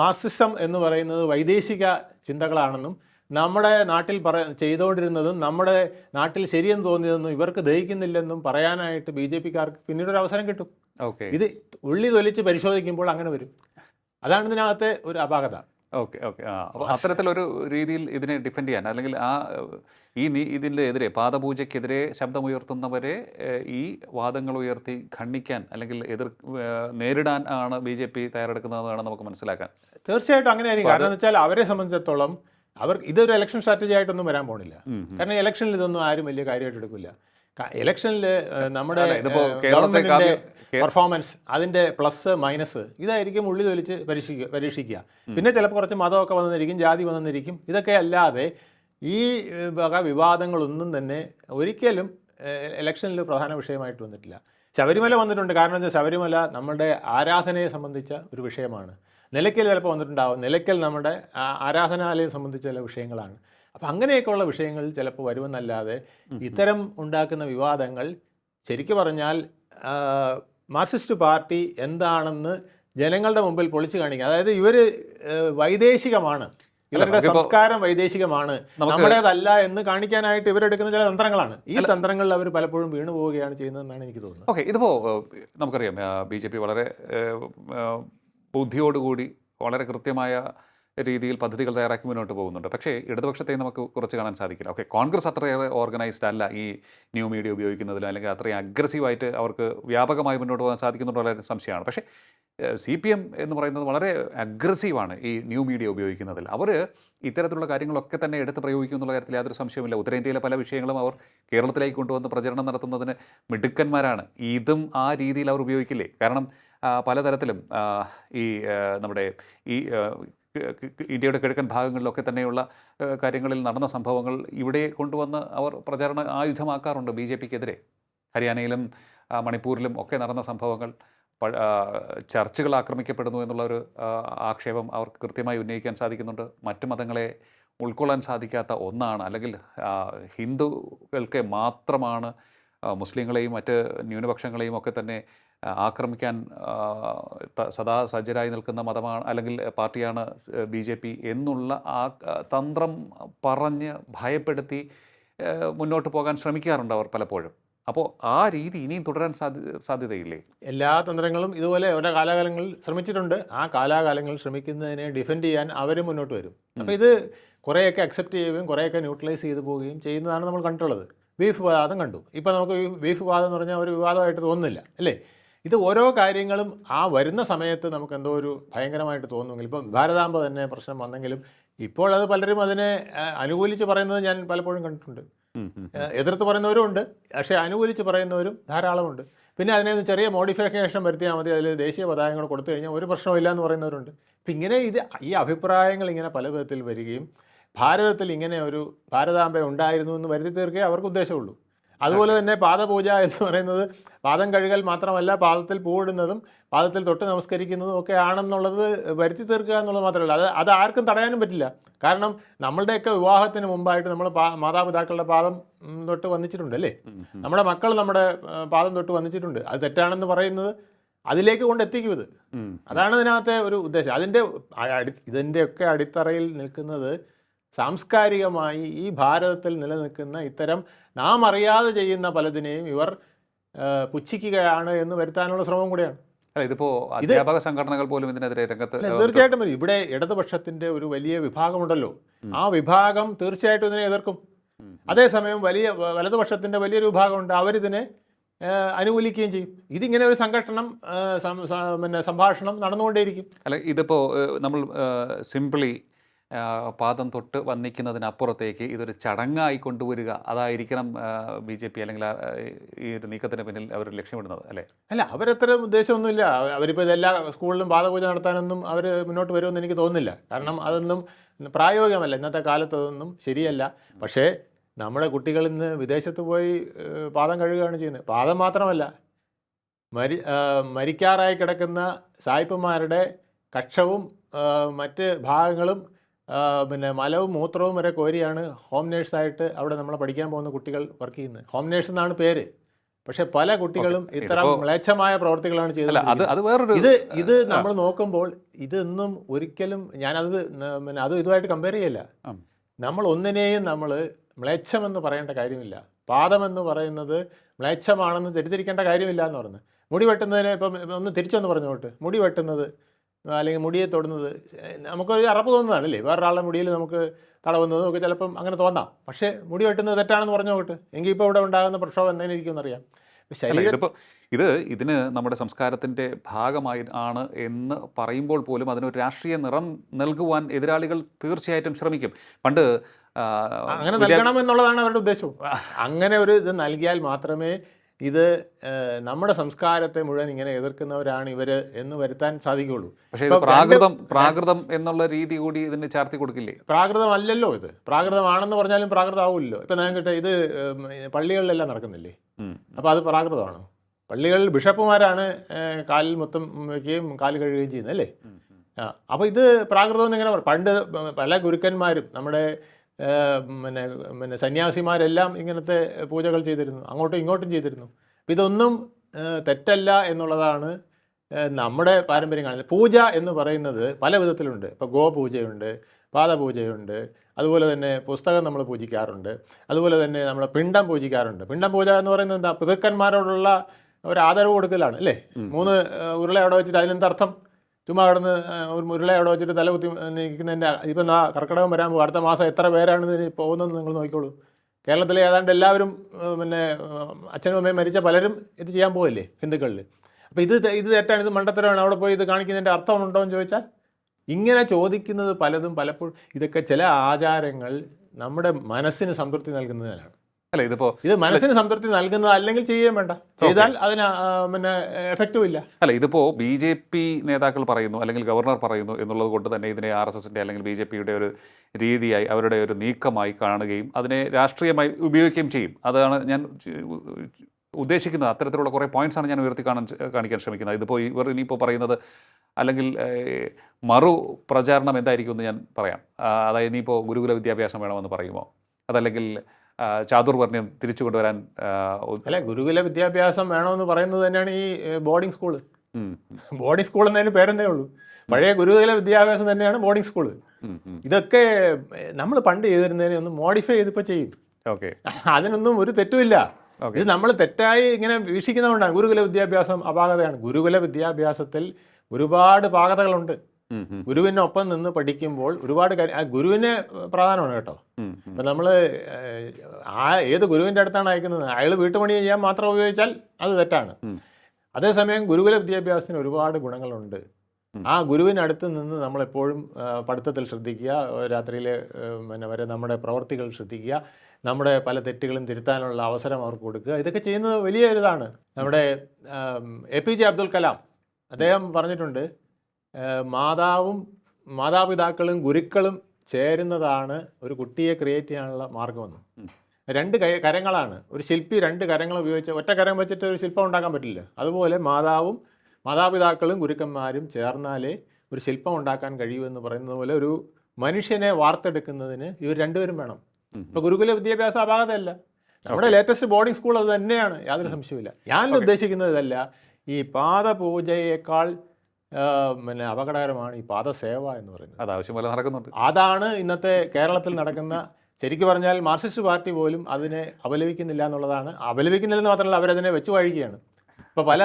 മാർസിസം എന്ന് പറയുന്നത് വൈദേശിക ചിന്തകളാണെന്നും നമ്മുടെ നാട്ടിൽ പറ ചെയ്തുകൊണ്ടിരുന്നതും നമ്മുടെ നാട്ടിൽ ശരിയെന്ന് തോന്നിയതെന്നും ഇവർക്ക് ദഹിക്കുന്നില്ലെന്നും പറയാനായിട്ട് ബി ജെ പിക്കാർക്ക് പിന്നീടൊരു അവസരം കിട്ടും. ഓക്കെ. ഇത് ഉള്ളി തൊലിച്ച് പരിശോധിക്കുമ്പോൾ അങ്ങനെ വരും. അതാണ് ഇതിനകത്തെ ഒരു അപാകത. Okay okay. ആ അപ്പോൾ അത്തരത്തിലൊരു രീതിയിൽ ഇതിനെ ഡിഫെൻഡ് ചെയ്യാൻ അല്ലെങ്കിൽ ആ ഈ നീ ഇതിന്റെ എതിരെ പാദപൂജയ്ക്കെതിരെ ശബ്ദമുയർത്തുന്നവരെ ഈ വാദങ്ങൾ ഉയർത്തി ഖണ്ഡിക്കാൻ അല്ലെങ്കിൽ എതിർ നേരിടാൻ ആണ് ബി ജെ പി തയ്യാറെടുക്കുന്നതെന്നാണ് നമുക്ക് മനസ്സിലാക്കാൻ. തീർച്ചയായിട്ടും അങ്ങനെ ആയിരിക്കും കാരണം എന്ന് വെച്ചാൽ അവരെ സംബന്ധിച്ചിടത്തോളം അവർ ഇതൊരു ഇലക്ഷൻ സ്ട്രാറ്റജി ആയിട്ടൊന്നും വരാൻ പോണില്ല. കാരണം ഇലക്ഷനിൽ ഇതൊന്നും ആരും വലിയ കാര്യമായിട്ട് എടുക്കില്ല. ഇലക്ഷനിൽ നമ്മുടെ പെർഫോമൻസ് അതിന്റെ പ്ലസ് മൈനസ് ഇതായിരിക്കും ഉള്ളി തൊലിച്ച് പരീക്ഷിക്കുക. പരീക്ഷിക്കുക പിന്നെ ചിലപ്പോൾ കുറച്ച് മതമൊക്കെ വന്നിരിക്കും ജാതി വന്നിരിക്കും. ഇതൊക്കെ അല്ലാതെ ഈ വക വിവാദങ്ങളൊന്നും തന്നെ ഒരിക്കലും ഇലക്ഷനിൽ പ്രധാന വിഷയമായിട്ട് വന്നിട്ടില്ല. ശബരിമല വന്നിട്ടുണ്ട്. കാരണം എന്താ? ശബരിമല നമ്മുടെ ആരാധനയെ സംബന്ധിച്ച ഒരു വിഷയമാണ്. നിലയ്ക്കൽ ചിലപ്പോൾ വന്നിട്ടുണ്ടാവും. നിലയ്ക്കൽ നമ്മുടെ ആരാധനാലയം സംബന്ധിച്ച ചില വിഷയങ്ങളാണ്. അപ്പം അങ്ങനെയൊക്കെയുള്ള വിഷയങ്ങൾ ചിലപ്പോൾ വരുമെന്നല്ലാതെ ഇത്തരം ഉണ്ടാക്കുന്ന വിവാദങ്ങൾ ശരിക്കു പറഞ്ഞാൽ മാർക്സിസ്റ്റ് പാർട്ടി എന്താണെന്ന് ജനങ്ങളുടെ മുമ്പിൽ പൊളിച്ചു കാണിക്കുക. അതായത് ഇവർ വൈദേശികമാണ്. ഇവരുടെ സംസ്കാരം വൈദേശികമാണ്. നമ്മുടേതല്ല എന്ന് കാണിക്കാനായിട്ട് ഇവരെടുക്കുന്ന ചില തന്ത്രങ്ങളാണ്. ഈ തന്ത്രങ്ങളിൽ അവർ പലപ്പോഴും വീണു പോവുകയാണ് ചെയ്യുന്നതെന്നാണ് എനിക്ക് തോന്നുന്നത്. ഓക്കെ ഇതിപ്പോൾ നമുക്കറിയാം ബി ജെ പി വളരെ ബുദ്ധിയോടുകൂടി വളരെ കൃത്യമായ രീതിയിൽ പദ്ധതികൾ തയ്യാറാക്കി മുന്നോട്ട് പോകുന്നുണ്ട്. പക്ഷേ ഇടതുപക്ഷത്തെ നമുക്ക് കുറച്ച് കാണാൻ സാധിക്കില്ല. ഓക്കെ കോൺഗ്രസ് അത്രയേറെ ഓർഗനൈസ്ഡ് അല്ല ഈ ന്യൂ മീഡിയ ഉപയോഗിക്കുന്നതിലും അല്ലെങ്കിൽ അത്രയും അഗ്രസീവായിട്ട് അവർക്ക് വ്യാപകമായി മുന്നോട്ട് പോകാൻ സാധിക്കുന്നുണ്ടോ വളരെ സംശയമാണ്. പക്ഷേ സി പി എം എന്ന് പറയുന്നത് വളരെ അഗ്രസീവാണ് ഈ ന്യൂ മീഡിയ ഉപയോഗിക്കുന്നതിൽ. അവർ ഇത്തരത്തിലുള്ള കാര്യങ്ങളൊക്കെ തന്നെ എടുത്ത് പ്രയോഗിക്കും എന്നുള്ള കാര്യത്തിൽ യാതൊരു സംശയമില്ല ഉത്തരേന്ത്യയിലെ പല വിഷയങ്ങളും അവർ കേരളത്തിലേക്ക് കൊണ്ടുവന്ന് പ്രചരണം നടത്തുന്നതിന് മിടുക്കന്മാരാണ്. ഇതും ആ രീതിയിൽ അവർ ഉപയോഗിക്കില്ലേ? കാരണം പലതരത്തിലും ഈ നമ്മുടെ ഈ ഇന്ത്യയുടെ കിഴക്കൻ ഭാഗങ്ങളിലൊക്കെ തന്നെയുള്ള കാര്യങ്ങളിൽ നടന്ന സംഭവങ്ങൾ ഇവിടെ കൊണ്ടുവന്ന് അവർ പ്രചാരണ ആയുധമാക്കാറുണ്ട് ബി ജെ പിക്കെതിരെ. ഹരിയാനയിലും മണിപ്പൂരിലും ഒക്കെ നടന്ന സംഭവങ്ങൾ ചർച്ചുകൾ ആക്രമിക്കപ്പെടുന്നു എന്നുള്ള ഒരു ആക്ഷേപം അവർക്ക് കൃത്യമായി ഉന്നയിക്കാൻ സാധിക്കുന്നുണ്ട്. മറ്റു മതങ്ങളെ ഉൾക്കൊള്ളാൻ സാധിക്കാത്ത ഒന്നാണ്. അല്ലെങ്കിൽ ഹിന്ദുക്കൾക്ക് മാത്രമാണ് മുസ്ലിങ്ങളെയും മറ്റ് ന്യൂനപക്ഷങ്ങളെയും ഒക്കെ തന്നെ ആക്രമിക്കാൻ സദാ സജ്ജരായി നിൽക്കുന്ന മതമാണ് അല്ലെങ്കിൽ പാർട്ടിയാണ് ബി ജെ പി എന്നുള്ള ആ തന്ത്രം പറഞ്ഞ് ഭയപ്പെടുത്തി മുന്നോട്ട് പോകാൻ ശ്രമിക്കാറുണ്ട് അവർ പലപ്പോഴും. അപ്പോൾ ആ രീതി ഇനിയും തുടരാൻ സാധ്യ സാധ്യതയില്ലേ? എല്ലാ തന്ത്രങ്ങളും ഇതുപോലെ ഓരോ കാലാകാലങ്ങളിൽ ശ്രമിച്ചിട്ടുണ്ട്. ആ കാലാകാലങ്ങളിൽ ശ്രമിക്കുന്നതിനെ ഡിഫെൻഡ് ചെയ്യാൻ അവർ മുന്നോട്ട് വരും. അപ്പോൾ ഇത് കുറേയൊക്കെ അക്സെപ്റ്റ് ചെയ്യുകയും കുറേയൊക്കെ ന്യൂട്രലൈസ് ചെയ്തു പോവുകയും ചെയ്യുന്നതാണ് നമ്മൾ കണ്ടിട്ടുള്ളത് ബീഫ് വിവാദം കണ്ടു. ഇപ്പോൾ നമുക്ക് ബീഫ് വിവാദം എന്ന് പറഞ്ഞാൽ ഒരു വിവാദമായിട്ട് തോന്നുന്നില്ല അല്ലേ? ഇത് ഓരോ കാര്യങ്ങളും ആ വരുന്ന സമയത്ത് നമുക്ക് എന്തോ ഒരു ഭയങ്കരമായിട്ട് തോന്നുമെങ്കിൽ ഇപ്പം ഭാരതാംബ തന്നെ പ്രശ്നം വന്നെങ്കിലും ഇപ്പോൾ അത് പലരും അതിനെ അനുകൂലിച്ച് പറയുന്നത് ഞാൻ പലപ്പോഴും കണ്ടിട്ടുണ്ട്. എതിർത്ത് പറയുന്നവരും ഉണ്ട്. പക്ഷേ അനുകൂലിച്ച് പറയുന്നവരും ധാരാളമുണ്ട് പിന്നെ അതിനെ ചെറിയ മോഡിഫിക്കേഷൻ വരുത്തിയാൽ മതി. അതിൽ ദേശീയ പതാകങ്ങൾ കൊടുത്തു കഴിഞ്ഞാൽ ഒരു പ്രശ്നമില്ല എന്ന് പറയുന്നവരുണ്ട്. അപ്പം ഇങ്ങനെ ഇത് ഈ അഭിപ്രായങ്ങൾ ഇങ്ങനെ പല വിധത്തിൽ വരികയും ഭാരതത്തിൽ ഇങ്ങനെ ഒരു ഭാരതാംബ ഉണ്ടായിരുന്നു എന്ന് വരുത്തി തീർക്കേ അവർക്ക് ഉദ്ദേശമുള്ളൂ. അതുപോലെ തന്നെ പാദപൂജ എന്ന് പറയുന്നത് പാദം കഴുകൽ മാത്രമല്ല പാദത്തിൽ പൂവിടുന്നതും പാദത്തിൽ തൊട്ട് നമസ്കരിക്കുന്നതും ഒക്കെ ആണെന്നുള്ളത് വരുത്തി തീർക്കുക എന്നുള്ളത് മാത്രമല്ല. അത് അത് ആർക്കും തടയാനും പറ്റില്ല. കാരണം നമ്മളുടെയൊക്കെ വിവാഹത്തിന് മുമ്പായിട്ട് നമ്മൾ മാതാപിതാക്കളുടെ പാദം തൊട്ട് വന്നിച്ചിട്ടുണ്ട് അല്ലേ? നമ്മുടെ മക്കൾ നമ്മുടെ പാദം തൊട്ട് വന്നിച്ചിട്ടുണ്ട്. അത് തെറ്റാണെന്ന് പറയുന്നത് അതിലേക്ക് കൊണ്ട് ഇത്. അതാണ് ഇതിനകത്തെ ഒരു ഉദ്ദേശം. അതിന്റെ ഇതിന്റെയൊക്കെ അടിത്തറയിൽ നിൽക്കുന്നത് സാംസ്കാരികമായി ഈ ഭാരതത്തിൽ നിലനിൽക്കുന്ന ഇത്തരം നാം അറിയാതെ ചെയ്യുന്ന പലതിനെയും ഇവർ പുച്ഛിക്കുകയാണ് എന്ന് വരുത്താനുള്ള ശ്രമം കൂടിയാണ്. അല്ല ഇതിപ്പോ അധ്യാപക സംഘടനകൾ പോലും ഇതിനെതിരെ രംഗത്ത് തീർച്ചയായിട്ടും വരും. ഇവിടെ ഇടതുപക്ഷത്തിന്റെ ഒരു വലിയ വിഭാഗമുണ്ടല്ലോ. ആ വിഭാഗം തീർച്ചയായിട്ടും ഇതിനെ എതിർക്കും. അതേസമയം വലിയ വലതുപക്ഷത്തിന്റെ വലിയൊരു വിഭാഗമുണ്ട്. അവരിതിനെ അനുകൂലിക്കുകയും ചെയ്യും. ഇതിങ്ങനെ ഒരു സംഘടനം ആ, പിന്നെ സംഭാഷണം നടന്നുകൊണ്ടേയിരിക്കും. അല്ല ഇതിപ്പോൾ നമ്മൾ സിംപിളി പാദം തൊട്ട് വന്നിക്കുന്നതിനപ്പുറത്തേക്ക് ഇതൊരു ചടങ്ങായി കൊണ്ടുവരിക. അതായിരിക്കണം ബി ജെ പി അല്ലെങ്കിൽ ഈ ഒരു നീക്കത്തിന് പിന്നിൽ അവർ ലക്ഷ്യമിടുന്നത് അല്ലേ? അല്ല അവരത്ര ഉദ്ദേശമൊന്നുമില്ല. അവ- അവരിപ്പോൾ ഇതെല്ലാ സ്കൂളിലും പാദപൂജ നടത്താനൊന്നും അവർ മുന്നോട്ട് വരുമെന്ന് എനിക്ക് തോന്നുന്നില്ല. കാരണം അതൊന്നും പ്രായോഗികമല്ല. ഇന്നത്തെ കാലത്ത് അതൊന്നും ശരിയല്ല. പക്ഷേ നമ്മുടെ കുട്ടികൾ ഇന്ന് വിദേശത്ത് പോയി പാദം കഴുകുകയാണ് ചെയ്യുന്നത്. പാദം മാത്രമല്ല മരി മരിക്കാറായി കിടക്കുന്ന സായിപ്പന്മാരുടെ കക്ഷവും മറ്റ് ഭാഗങ്ങളും പിന്നെ മലവും മൂത്രവും വരെ കോരിയാണ് ഹോം നേഴ്സായിട്ട് അവിടെ നമ്മൾ പഠിക്കാൻ പോകുന്ന കുട്ടികൾ വർക്ക് ചെയ്യുന്നത്. ഹോം നേഴ്സ് എന്നാണ് പേര്. പക്ഷെ പല കുട്ടികളും ഇത്തരം മ്ലേച്ഛമായ പ്രവർത്തികളാണ് ചെയ്തത് അത് വേറൊരു ഇത് ഇത് നമ്മൾ നോക്കുമ്പോൾ ഇതൊന്നും ഒരിക്കലും ഞാനത് പിന്നെ അതും ഇതുമായിട്ട് കമ്പയർ ചെയ്യല്ല. നമ്മൾ ഒന്നിനെയും നമ്മൾ മ്ലേച്ഛമെന്ന് പറയേണ്ട കാര്യമില്ല. പാദമെന്ന് പറയുന്നത് മ്ലേച്ഛമാണെന്ന് തെറ്റിദ്ധരിക്കേണ്ട കാര്യമില്ല എന്ന് പറഞ്ഞു. മുടി വെട്ടുന്നതിനെ ഇപ്പം ഇപ്പം ഒന്ന് തിരിച്ചൊന്ന് പറഞ്ഞോട്ട്. മുടി വെട്ടുന്നത് അല്ലെങ്കിൽ മുടിയെ തൊടുന്നത് നമുക്കൊരു അറപ്പ് തോന്നുന്നതാണല്ലേ? വേറൊരാളുടെ മുടിയിൽ നമുക്ക് തടവുന്നതും ഒക്കെ ചിലപ്പം അങ്ങനെ തോന്നാം. പക്ഷേ മുടി വെട്ടുന്നത് തെറ്റാണെന്ന് പറഞ്ഞു നോക്കട്ടെ എങ്കിൽ ഇപ്പോൾ ഇവിടെ ഉണ്ടാകുന്ന പ്രക്ഷോഭം എന്തായിരിക്കും എന്നറിയാം ഇതിപ്പോൾ ഇത് ഇതിന് നമ്മുടെ സംസ്കാരത്തിന്റെ ഭാഗമായി ആണ് എന്ന് പറയുമ്പോൾ പോലും അതിനൊരു രാഷ്ട്രീയ നിറം നൽകുവാൻ എതിരാളികൾ തീർച്ചയായിട്ടും ശ്രമിക്കും. പണ്ട് അങ്ങനെ നൽകണം എന്നുള്ളതാണ് അവരുടെ ഉദ്ദേശവും. അങ്ങനെ ഒരു ഇത് നൽകിയാൽ മാത്രമേ ഇത് നമ്മുടെ സംസ്കാരത്തെ മുഴുവൻ ഇങ്ങനെ എതിർക്കുന്നവരാണ് ഇവർ എന്ന് വരുത്താൻ സാധിക്കുകയുള്ളൂ. പക്ഷേ ഇത് പ്രാകൃതം പ്രാകൃതം എന്നുള്ള രീതി കൂടി ഇതിന് ചാർത്തി കൊടുക്കില്ലേ? പ്രാകൃതമല്ലല്ലോ ഇത്. പ്രാകൃതമാണെന്ന് പറഞ്ഞാലും പ്രാകൃതമാവില്ലല്ലോ. ഇപ്പം ഞാൻ കിട്ടെ ഇത് പള്ളികളിലെല്ലാം നടക്കുന്നില്ലേ. അപ്പോൾ അത് പ്രാകൃതമാണോ? പള്ളികളിൽ ബിഷപ്പുമാരാണ് കാലിൽ മൊത്തം വയ്ക്കുകയും കാൽ കഴുകുകയും ചെയ്യുന്നത് അല്ലേ? ആ അപ്പോൾ ഇത് പ്രാകൃതം എന്ന് ഇങ്ങനെ പറ- പണ്ട് പല ഗുരുക്കന്മാരും നമ്മുടെ പിന്നെ പിന്നെ സന്യാസിമാരെല്ലാം ഇങ്ങനത്തെ പൂജകൾ ചെയ്തിരുന്നു. അങ്ങോട്ടും ഇങ്ങോട്ടും ചെയ്തിരുന്നു. അപ്പം ഇതൊന്നും തെറ്റല്ല എന്നുള്ളതാണ് നമ്മുടെ പാരമ്പര്യം കാണുന്നത്. പൂജ എന്ന് പറയുന്നത് പല വിധത്തിലുണ്ട്. ഇപ്പോൾ ഗോപൂജയുണ്ട് പാദപൂജയുണ്ട് അതുപോലെ തന്നെ പുസ്തകം നമ്മൾ പൂജിക്കാറുണ്ട് അതുപോലെ തന്നെ നമ്മൾ പിണ്ടം പൂജിക്കാറുണ്ട്. പിണ്ടം പൂജ എന്ന് പറയുന്നത് എന്താ? പിതൃക്കന്മാരോടുള്ള ഒരു ആദരവ് കൊടുക്കലാണ് അല്ലേ? മൂന്ന് ഉരുള അവിടെ വെച്ചിട്ട് അതിനെന്താ അർത്ഥം ചുമ്മാ കിടന്ന് ഒരു ഉരുള അവിടെ വെച്ചിട്ട് തല കുത്തി നിൽക്കുന്നതിന്റെ ഇപ്പം നാ കർക്കിടകം വരാൻ അടുത്ത മാസം എത്ര പേരാണ് ഇതിന് പോകുന്നതെന്ന് നിങ്ങൾ നോക്കിക്കോളൂ. കേരളത്തിലെ ഏതാണ്ട് എല്ലാവരും പിന്നെ അച്ഛനും അമ്മയും മരിച്ച പലരും ഇത് ചെയ്യാൻ പോകല്ലേ ഹിന്ദുക്കളിൽ? അപ്പോൾ ഇത് ഇത് തെറ്റാണ് ഇത് മണ്ടത്തരമാണ്. അവിടെ പോയി ഇത് കാണിക്കുന്നതിന്റെ അർത്ഥമുണ്ടോ എന്ന് ചോദിച്ചാൽ ഇങ്ങനെ ചോദിക്കുന്നത് പലതും പലപ്പോഴും ഇതൊക്കെ ചില ആചാരങ്ങൾ നമ്മുടെ മനസ്സിന് സംതൃപ്തി നൽകുന്നതിനാണ്. അല്ല ഇതിപ്പോ ഇത് മനസ്സിന് സംതൃപ്തി നൽകുന്നത് അല്ലെങ്കിൽ ചെയ്യുകയും വേണ്ട. ചെയ്താൽ അതിന് പിന്നെ എഫക്റ്റും ഇല്ല. അല്ല ഇതിപ്പോ ബി ജെ പി നേതാക്കൾ പറയുന്നു അല്ലെങ്കിൽ ഗവർണർ പറയുന്നു എന്നുള്ളത് കൊണ്ട് തന്നെ ഇതിനെ ആർ എസ് എസിന്റെ അല്ലെങ്കിൽ ബി ജെ പിയുടെ ഒരു രീതിയായി അവരുടെ ഒരു നീക്കമായി കാണുകയും അതിനെ രാഷ്ട്രീയമായി ഉപയോഗിക്കുകയും ചെയ്യും. അതാണ് ഞാൻ ഉദ്ദേശിക്കുന്നത്. അത്തരത്തിലുള്ള കുറേ പോയിന്റ്സ് ആണ് ഞാൻ ഉയർത്തി കാണാൻ കാണിക്കാൻ ശ്രമിക്കുന്നത്. ഇതിപ്പോൾ ഇവർ ഇനിയിപ്പോൾ പറയുന്നത് അല്ലെങ്കിൽ മറു പ്രചാരണം എന്തായിരിക്കും എന്ന് ഞാൻ പറയാം. അതായത് ഇനിയിപ്പോൾ ഗുരുകുല വിദ്യാഭ്യാസം വേണമെന്ന് പറയുമോ? അതല്ലെങ്കിൽ ആ, പറഞ്ഞു തിരിച്ചു കൊണ്ടുവരാൻ അല്ലെ ഗുരുകുല വിദ്യാഭ്യാസം വേണമെന്ന് പറയുന്നത് തന്നെയാണ് ഈ ബോർഡിംഗ് സ്കൂൾ ഉം, ബോർഡിംഗ് സ്കൂൾ എന്നതിന് പേരെന്തേ ഉള്ളൂ? പഴയ ഗുരുകുല വിദ്യാഭ്യാസം തന്നെയാണ് ബോർഡിംഗ് ഉം. ഇതൊക്കെ നമ്മൾ പണ്ട് ചെയ്തിരുന്നതിനെ ഒന്ന് മോഡിഫൈ ചെയ്തിപ്പോൾ ചെയ്യും. ഓക്കെ. അതിനൊന്നും ഒരു തെറ്റുമില്ല. ഇത് നമ്മൾ തെറ്റായി ഇങ്ങനെ വീക്ഷിക്കുന്നതുകൊണ്ടാണ് ഗുരുകുല വിദ്യാഭ്യാസം അപാകതയാണ്. ഗുരുകുല വിദ്യാഭ്യാസത്തിൽ ഒരുപാട് പാകതകളുണ്ട്. ഗുരുവിനൊപ്പം നിന്ന് പഠിക്കുമ്പോൾ ഒരുപാട് കാര്യം ആ ഗുരുവിന് പ്രധാനമാണ് കേട്ടോ. അപ്പം നമ്മൾ ആ ഏത് ഗുരുവിന്റെ അടുത്താണ് അയക്കുന്നത്? അയാൾ വീട്ടുപണി ചെയ്യാൻ മാത്രം ഉപയോഗിച്ചാൽ അത് തെറ്റാണ്. അതേസമയം ഗുരുകുല വിദ്യാഭ്യാസത്തിന് ഒരുപാട് ഗുണങ്ങളുണ്ട്. ആ ഗുരുവിനടുത്ത് നിന്ന് നമ്മളെപ്പോഴും പഠിത്തത്തിൽ ശ്രദ്ധിക്കുക രാത്രിയിലെ പിന്നെ വരെ നമ്മുടെ പ്രവർത്തികൾ ശ്രദ്ധിക്കുക നമ്മുടെ പല തെറ്റുകളും തിരുത്താനുള്ള അവസരം അവർക്ക് കൊടുക്കുക. ഇതൊക്കെ ചെയ്യുന്നത് വലിയ ഒരു ഇതാണ് നമ്മുടെ A P J Abdul Kalam. അദ്ദേഹം പറഞ്ഞിട്ടുണ്ട് മാതാവും മാതാപിതാക്കളും ഗുരുക്കളും ചേരുന്നതാണ് ഒരു കുട്ടിയെ ക്രിയേറ്റ് ചെയ്യാനുള്ള മാർഗമെന്ന് രണ്ട് കൈ കരങ്ങളാണ്. ഒരു ശില്പി രണ്ട് കരങ്ങൾ ഉപയോഗിച്ച് ഒറ്റ കരം വെച്ചിട്ട് ഒരു ശില്പം ഉണ്ടാക്കാൻ പറ്റില്ല. അതുപോലെ മാതാവും മാതാപിതാക്കളും ഗുരുക്കന്മാരും ചേർന്നാലേ ഒരു ശില്പം ഉണ്ടാക്കാൻ കഴിയൂ എന്ന് പറയുന്നത് പോലെ ഒരു മനുഷ്യനെ വാർത്തെടുക്കുന്നതിന് ഇവർ രണ്ടുപേരും വേണം. ഇപ്പോൾ ഗുരുകുല വിദ്യാഭ്യാസ അപാകതയല്ല. നമ്മുടെ ലേറ്റസ്റ്റ് ബോർഡിംഗ് സ്കൂൾ അത് തന്നെയാണ്. യാതൊരു സംശയവുമില്ല. ഞാൻ ഉദ്ദേശിക്കുന്നത് ഇതല്ല. ഈ പാദപൂജയേക്കാൾ പിന്നെ അപകടകരമാണ് ഈ പാദസേവ എന്ന് പറയുന്നത്. അത് ആവശ്യം പോലെ നടക്കുന്നുണ്ട്. അതാണ് ഇന്നത്തെ കേരളത്തിൽ നടക്കുന്ന ശരിക്കു പറഞ്ഞാൽ മാർക്സിസ്റ്റ് പാർട്ടി പോലും അതിനെ അപലപിക്കുന്നില്ല എന്നുള്ളതാണ്. അപലപിക്കുന്നില്ലെന്ന് മാത്രമല്ല അവരതിനെ വെച്ചു വഴിക്കുകയാണ്. ഇപ്പോൾ പല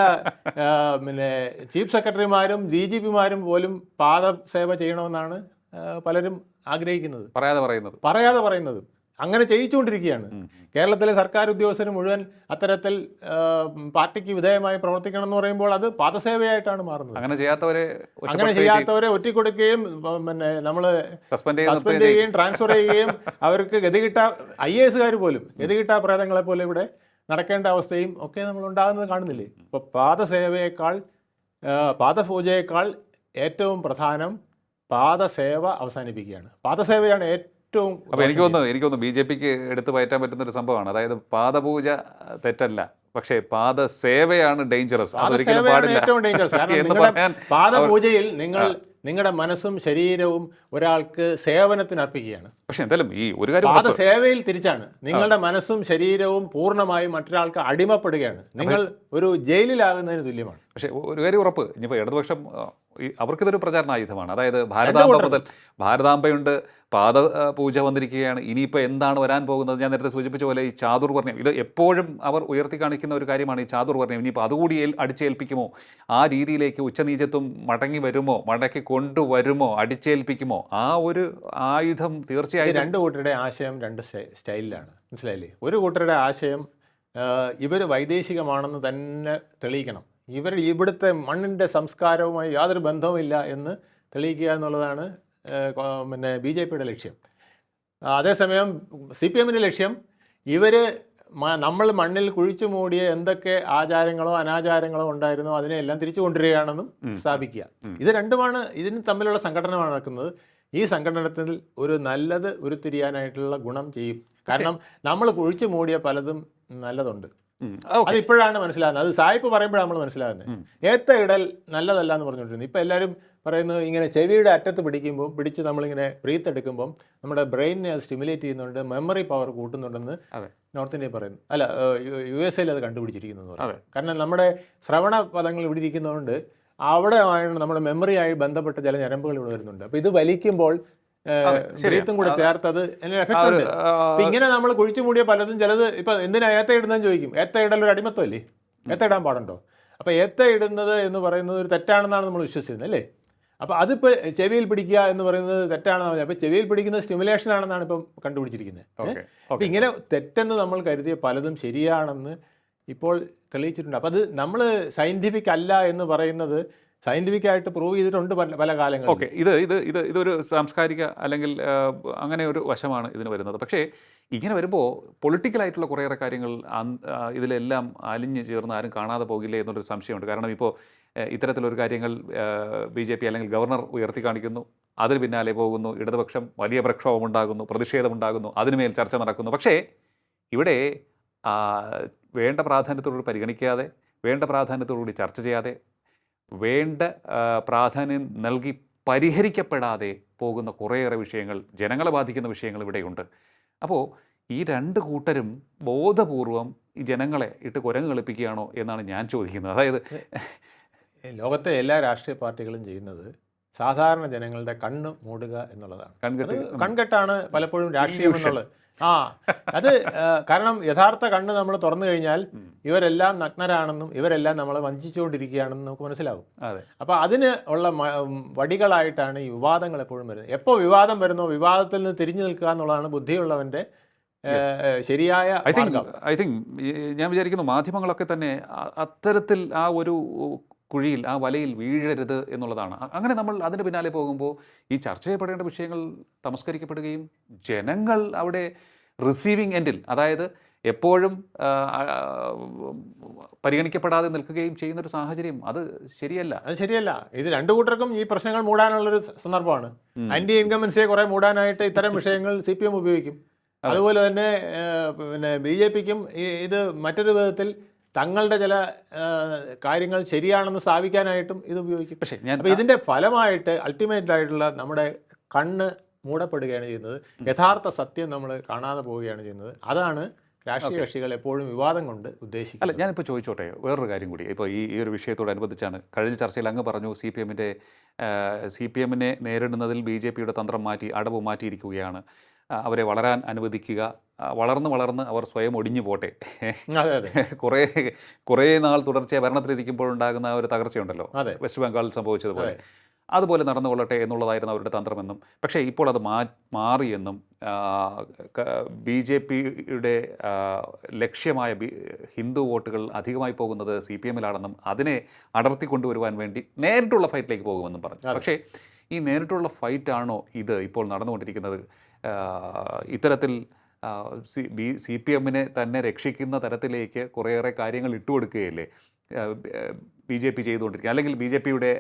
പിന്നെ ചീഫ് സെക്രട്ടറിമാരും ഡി ജി പിമാരും പോലും പാദസേവ ചെയ്യണമെന്നാണ് പലരും ആഗ്രഹിക്കുന്നത്. പറയാതെ പറയുന്നത്. പറയാതെ പറയുന്നത്. അങ്ങനെ ചെയ്യിച്ചുകൊണ്ടിരിക്കുകയാണ്. കേരളത്തിലെ സർക്കാർ ഉദ്യോഗസ്ഥർ മുഴുവൻ അത്തരത്തിൽ പാർട്ടിക്ക് വിധേയമായി പ്രവർത്തിക്കണം എന്ന് പറയുമ്പോൾ അത് പാദസേവയായിട്ടാണ് മാറുന്നത്. അങ്ങനെ ചെയ്യാത്തവരെ അങ്ങനെ ചെയ്യാത്തവരെ ഒറ്റിക്കൊടുക്കുകയും പിന്നെ നമ്മൾ സസ്പെൻഡ് സസ്പെൻഡ് ചെയ്യുകയും ട്രാൻസ്ഫർ ചെയ്യുകയും അവർക്ക് ഗതികിട്ട ഐ എ എസുകാർ പോലും ഗതികിട്ട പ്രേതങ്ങളെ പോലെ ഇവിടെ നടക്കേണ്ട അവസ്ഥയും ഒക്കെ നമ്മൾ ഉണ്ടാകുന്നത് കാണുന്നില്ലേ? ഇപ്പോൾ പാദസേവയേക്കാൾ പാദപൂജയേക്കാൾ ഏറ്റവും പ്രധാനം പാദസേവ അവസാനിപ്പിക്കുകയാണ്. പാദസേവയാണ് ഏറ്റവും അപ്പൊ എനിക്ക് തോന്നുന്നു എനിക്ക് തോന്നുന്നു ബി ജെ പിക്ക് എടുത്തു പയറ്റാൻ പറ്റുന്ന ഒരു സംഭവമാണ്. അതായത് പാദപൂജ തെറ്റല്ല പക്ഷേ ഡേഞ്ചറസ് അതൊരിക്കലും പാടില്ല. ഏറ്റവും ഡേഞ്ചറസ് പാദപൂജയിൽ നിങ്ങൾ നിങ്ങളുടെ മനസ്സും ശരീരവും ഒരാൾക്ക് സേവനത്തിന് അർപ്പിക്കുകയാണ്. പക്ഷെ എന്തായാലും ഈ ഒരു കാര്യം അത് പാദസേവയിൽ തിരിച്ചാണ്. നിങ്ങളുടെ മനസ്സും ശരീരവും പൂർണമായും മറ്റൊരാൾക്ക് അടിമപ്പെടുകയാണ്. നിങ്ങൾ ഒരു ജയിലിലാകുന്നതിന് തുല്യമാണ്. പക്ഷേ ഒരു കാര്യം ഉറപ്പ്. ഇനിയിപ്പോൾ ഇടതുപക്ഷം അവർക്കിതൊരു പ്രചാരണ ആയുധമാണ്. അതായത് ഭാരതാംബ മുതൽ ഭാരതാംബയുണ്ട് പാദ പൂജ വന്നിരിക്കുകയാണ്. ഇനിയിപ്പോൾ എന്താണ് വരാൻ പോകുന്നത്? ഞാൻ നേരത്തെ സൂചിപ്പിച്ച പോലെ ഈ ചാതുർവർണ്യം ഇത് എപ്പോഴും അവർ ഉയർത്തി കാണിക്കുന്ന ഒരു കാര്യമാണ് ഈ ചാതുർവർണ്യം ഇനിയിപ്പോൾ അതുകൂടി അടിച്ചേൽപ്പിക്കുമോ? ആ രീതിയിലേക്ക് ഉച്ചനീചത്വം മടങ്ങി വരുമോ? മടക്കി കൊണ്ടുവരുമോ? അടിച്ചേൽപ്പിക്കുമോ? ആ ഒരു ആയുധം തീർച്ചയായും രണ്ട് കൂട്ടരുടെ ആശയം രണ്ട് സ്റ്റൈ- സ്റ്റൈലിലാണ്. മനസ്സിലായില്ലേ? ഒരു കൂട്ടരുടെ ആശയം ഇവർ വൈദേശികമാണെന്ന് തന്നെ തെളിയിക്കണം. ഇവർ ഇവിടുത്തെ മണ്ണിന്റെ സംസ്കാരവുമായി യാതൊരു ബന്ധവുമില്ല എന്ന് തെളിയിക്കുക എന്നുള്ളതാണ് പിന്നെ ബി ജെ പിയുടെ ലക്ഷ്യം. അതേസമയം സി പി എമ്മിന്റെ ലക്ഷ്യം ഇവർ നമ്മൾ മണ്ണിൽ കുഴിച്ചു മൂടിയ എന്തൊക്കെ ആചാരങ്ങളോ അനാചാരങ്ങളോ ഉണ്ടായിരുന്നോ അതിനെയെല്ലാം തിരിച്ചു കൊണ്ടുവരികയാണെന്നും സ്ഥാപിക്കുക. ഇത് രണ്ടുമാണ് ഇതിന് തമ്മിലുള്ള സംഘടനമാണ് നടക്കുന്നത്. ഈ സംഘടനത്തിൽ ഒരു നല്ലത് ഉരുത്തിരിയാനായിട്ടുള്ള ഗുണം ചെയ്യും. കാരണം നമ്മൾ കുഴിച്ചു മൂടിയ പലതും നല്ലതുണ്ട്. അത് ഇപ്പോഴാണ് മനസ്സിലാകുന്നത്. അത് സായിപ്പ് പറയുമ്പോഴാണ് നമ്മൾ മനസ്സിലാകുന്നത്. ഏത്ത ഇടൽ നല്ലതല്ല എന്ന് പറഞ്ഞുകൊണ്ടിരുന്നു. ഇപ്പം എല്ലാവരും പറയുന്നത് ഇങ്ങനെ ചെവിയുടെ അറ്റത്ത് പിടിക്കുമ്പോൾ പിടിച്ച് നമ്മളിങ്ങനെ ബ്രീത്ത് എടുക്കുമ്പോൾ നമ്മുടെ ബ്രെയിനിനെ അത് സ്റ്റിമുലേറ്റ് ചെയ്യുന്നുണ്ട് മെമ്മറി പവർ കൂട്ടുന്നുണ്ടെന്ന്. നോർത്ത് ഇന്ത്യ പറയുന്നു. അല്ല യു എസ് എയിൽ അത്. കണ്ടുപിടിച്ചിരിക്കുന്നു. കാരണം നമ്മുടെ ശ്രവണ പദങ്ങൾ ഇവിടെ ഇരിക്കുന്നതുകൊണ്ട് അവിടെ ആണ് നമ്മുടെ മെമ്മറിയായി ബന്ധപ്പെട്ട ചില ഞരമ്പുകൾ ഇവിടെ വരുന്നുണ്ട്. അപ്പോൾ ഇത് വലിക്കുമ്പോൾ ശരീരത്തും കൂടെ ചേർത്തത് എഫക്റ്റ് ഉണ്ട്. ഇങ്ങനെ നമ്മൾ കുഴിച്ചു മൂടിയ പലതും ചിലത് ഇപ്പൊ എന്തിനാ ഏത്ത ഇടുന്നതെന്ന് ചോദിക്കും. ഏത്ത ഇടൽ ഒരു അടിമത്തമല്ലേ ഏത്ത ഇടാൻ പാടുണ്ടോ? അപ്പൊ ഏത്ത ഇടുന്നത് എന്ന് പറയുന്നത് ഒരു തെറ്റാണെന്നാണ് നമ്മൾ വിശ്വസിക്കുന്നത് അല്ലേ? അപ്പൊ അതിപ്പോൾ ചെവിയിൽ പിടിക്കുക എന്ന് പറയുന്നത് തെറ്റാണെന്ന് പറഞ്ഞാൽ അപ്പോൾ ചെവിയിൽ പിടിക്കുന്നത് സ്റ്റിമുലേഷൻ ആണെന്നാണ് ഇപ്പം കണ്ടുപിടിച്ചിരിക്കുന്നത്. അപ്പം ഇങ്ങനെ തെറ്റെന്ന് നമ്മൾ കരുതിയ പലതും ശരിയാണെന്ന് ഇപ്പോൾ തെളിയിച്ചിട്ടുണ്ട്. അപ്പോൾ അത് നമ്മൾ സയന്റിഫിക് അല്ല എന്ന് പറയുന്നത് സയന്റിഫിക് ആയിട്ട് പ്രൂവ് ചെയ്തിട്ടുണ്ട് പല പല കാലങ്ങൾ ഓക്കെ ഇത് ഇത് ഇത് ഇതൊരു സാംസ്കാരിക അല്ലെങ്കിൽ അങ്ങനെ ഒരു വശമാണ് ഇതിന് വരുന്നത്. പക്ഷേ ഇങ്ങനെ വരുമ്പോൾ പൊളിറ്റിക്കലായിട്ടുള്ള കുറേയേറെ കാര്യങ്ങൾ ഇതിലെല്ലാം അലിഞ്ഞ് ചേർന്ന് ആരും കാണാതെ പോകില്ലേ എന്നൊരു സംശയമുണ്ട്. കാരണം ഇപ്പോൾ ഇത്തരത്തിലൊരു കാര്യങ്ങൾ ബി ജെ പി അല്ലെങ്കിൽ ഗവർണർ ഉയർത്തി കാണിക്കുന്നു. അതിന് പിന്നാലെ പോകുന്നു. ഇടതുപക്ഷം വലിയ പ്രക്ഷോഭമുണ്ടാകുന്നു പ്രതിഷേധമുണ്ടാകുന്നു അതിനുമേൽ ചർച്ച നടക്കുന്നു. പക്ഷേ ഇവിടെ വേണ്ട പ്രാധാന്യത്തോടുകൂടി പരിഗണിക്കാതെ വേണ്ട പ്രാധാന്യത്തോടുകൂടി ചർച്ച ചെയ്യാതെ വേണ്ട പ്രാധാന്യം നൽകി പരിഹരിക്കപ്പെടാതെ പോകുന്ന കുറേയേറെ വിഷയങ്ങൾ ജനങ്ങളെ ബാധിക്കുന്ന വിഷയങ്ങൾ ഇവിടെയുണ്ട്. അപ്പോൾ ഈ രണ്ട് കൂട്ടരും ബോധപൂർവം ഈ ജനങ്ങളെ ഇട്ട് കുരങ്ങ് കളിപ്പിക്കുകയാണോ എന്നാണ് ഞാൻ ചോദിക്കുന്നത്. അതായത് ലോകത്തെ എല്ലാ രാഷ്ട്രീയ പാർട്ടികളും ചെയ്യുന്നത് സാധാരണ ജനങ്ങളുടെ കണ്ണ് മൂടുക എന്നുള്ളതാണ്. കൺകെട്ടാണ് പലപ്പോഴും രാഷ്ട്രീയം എന്നുള്ളത്. ആ അത് കാരണം യഥാർത്ഥ കണ്ണ് നമ്മൾ തുറന്നു കഴിഞ്ഞാൽ ഇവരെല്ലാം നഗ്നരാണെന്നും ഇവരെല്ലാം നമ്മളെ വഞ്ചിച്ചുകൊണ്ടിരിക്കുകയാണെന്നും നമുക്ക് മനസ്സിലാവും. അപ്പോൾ അതിന് ഉള്ള വടികളായിട്ടാണ് ഈ വിവാദങ്ങൾ എപ്പോഴും വരുന്നത്. എപ്പോ വിവാദം വരുന്നോ വിവാദത്തിൽ നിന്ന് തിരിഞ്ഞു നിൽക്കുക എന്നുള്ളതാണ് ബുദ്ധിയുള്ളവന്റെ ഏ, ശരിയായ ഐ തിങ്ക് ഐ തിങ്ക് ഞാൻ വിചാരിക്കുന്നു മാധ്യമങ്ങളൊക്കെ തന്നെ അത്തരത്തിൽ ആ ഒരു കുഴിയിൽ ആ വലയിൽ വീഴരുത് എന്നുള്ളതാണ്. അങ്ങനെ നമ്മൾ അതിന് പിന്നാലെ പോകുമ്പോൾ ഈ ചർച്ച ചെയ്യപ്പെടേണ്ട വിഷയങ്ങൾ തമസ്കരിക്കപ്പെടുകയും ജനങ്ങൾ അവിടെ റിസീവിങ് എൻഡിൽ അതായത് എപ്പോഴും പരിഗണിക്കപ്പെടാതെ നിൽക്കുകയും ചെയ്യുന്ന ഒരു സാഹചര്യം അത് ശരിയല്ല. അത് ശരിയല്ല. ഇത് രണ്ടു കൂട്ടർക്കും ഈ പ്രശ്നങ്ങൾ മൂടാനുള്ളൊരു സന്ദർഭമാണ്. ആന്റി ഇൻകമൻസിയെ കുറെ മൂടാനായിട്ട് ഇത്തരം വിഷയങ്ങൾ സി പി എം ഉപയോഗിക്കും. അതുപോലെ തന്നെ പിന്നെ ബി ജെ പിക്കും ഇത് മറ്റൊരു വിധത്തിൽ തങ്ങളുടെ ചില കാര്യങ്ങൾ ശരിയാണെന്ന് സ്ഥാപിക്കാനായിട്ടും ഇത് ഉപയോഗിക്കും. പക്ഷേ ഞാൻ അപ്പോൾ ഇതിന്റെ ഫലമായിട്ട് അൾട്ടിമേറ്റ് ആയിട്ടുള്ള നമ്മുടെ കണ്ണ് മൂടപ്പെടുകയാണ് ചെയ്യുന്നത്. യഥാർത്ഥ സത്യം നമ്മൾ കാണാതെ പോവുകയാണ് ചെയ്യുന്നത്. അതാണ് രാഷ്ട്രീയ കക്ഷികൾ എപ്പോഴും വിവാദം കൊണ്ട് അല്ല ഉദ്ദേശിക്കുന്നത് ഞാനിപ്പോൾ ചോദിച്ചോട്ടെ വേറൊരു കാര്യം കൂടി. ഇപ്പോൾ ഈ ഈ ഒരു വിഷയത്തോടനുബന്ധിച്ചാണ് കഴിഞ്ഞ ചർച്ചയിൽ അങ്ങ് പറഞ്ഞു സി പി എമ്മിന്റെ സി പി എമ്മിനെ നേരിടുന്നതിൽ ബി ജെ പിയുടെ തന്ത്രം മാറ്റി അടവ് മാറ്റിയിരിക്കുകയാണ്. അവരെ വളരാൻ അനുവദിക്കുക. വളർന്ന് വളർന്ന് അവർ സ്വയം ഒടിഞ്ഞു പോട്ടെ. അതെ അതെ. കുറേ കുറേ നാൾ തുടർച്ചയായി ഭരണത്തിലിരിക്കുമ്പോൾ ഉണ്ടാകുന്ന ഒരു തകർച്ചയുണ്ടല്ലോ. അതെ. വെസ്റ്റ് ബംഗാളിൽ സംഭവിച്ചതുപോലെ. അതുപോലെ നടന്നുകൊള്ളട്ടെ എന്നുള്ളതായിരുന്നു അവരുടെ തന്ത്രമെന്നും. പക്ഷേ ഇപ്പോൾ അത് മാ മാറിയെന്നും ബി ജെ പിയുടെ ലക്ഷ്യമായ ബി ഹിന്ദു വോട്ടുകൾ അധികമായി പോകുന്നത് സി പി എമ്മിലാണെന്നും അതിനെ അടർത്തി കൊണ്ടുവരുവാൻ വേണ്ടി നേരിട്ടുള്ള ഫൈറ്റിലേക്ക് പോകുമെന്നും പറഞ്ഞു. പക്ഷേ ഈ നേരിട്ടുള്ള ഫൈറ്റാണോ ഇത് ഇപ്പോൾ നടന്നുകൊണ്ടിരിക്കുന്നത്? ഇത്തരത്തിൽ സി ബി സി പി എമ്മിനെ തന്നെ രക്ഷിക്കുന്ന തരത്തിലേക്ക് കുറേയേറെ കാര്യങ്ങൾ ഇട്ടുകൊടുക്കുകയല്ലേ ബി ജെ പി ചെയ്തുകൊണ്ടിരിക്കുക. അല്ലെങ്കിൽ ബി ജെ പിയുടെ